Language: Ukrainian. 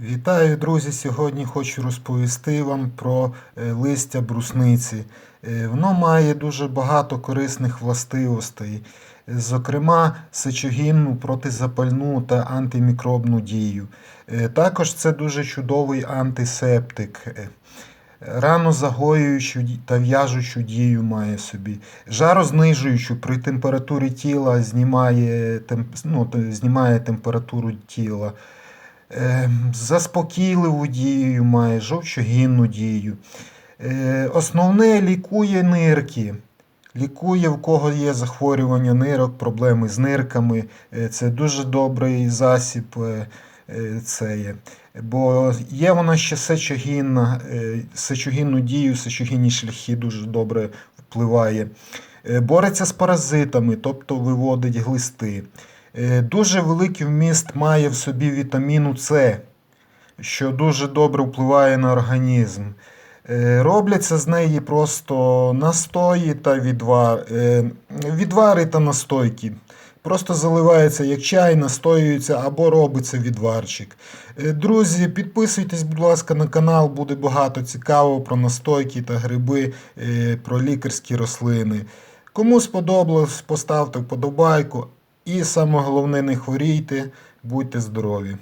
Вітаю, друзі! Сьогодні хочу розповісти вам про е, листя брусниці. Е, Воно має дуже багато корисних властивостей, зокрема, сечогінну, протизапальну та антимікробну дію. Е, Також це дуже чудовий антисептик. Ранозагоюючу ді- та в'яжучу дію має собі. Жарознижуючу при температурі тіла знімає, ну, знімає температуру тіла. Е, Заспокійливу дію має, жовчогінну дію. Е, Основне лікує нирки. Лікує, в кого є захворювання нирок, проблеми з нирками. Е, Це дуже добрий засіб. е, Це є. Бо є вона ще сечогінна, сечогінну дію, сечогінні шляхи дуже добре впливає. Бореться з паразитами, тобто виводить глисти. Е, Дуже великий вміст має в собі вітаміну С, що дуже добре впливає на організм. Е, Робляться з неї просто настої та відвар, е, відвари та настойки. Просто заливається як чай, настоюється або робиться відварчик. Друзі, підписуйтесь, будь ласка, на канал, буде багато цікавого про настойки та гриби, про лікарські рослини. Кому сподобалось, поставте вподобайку. І саме головне, не хворійте, будьте здорові.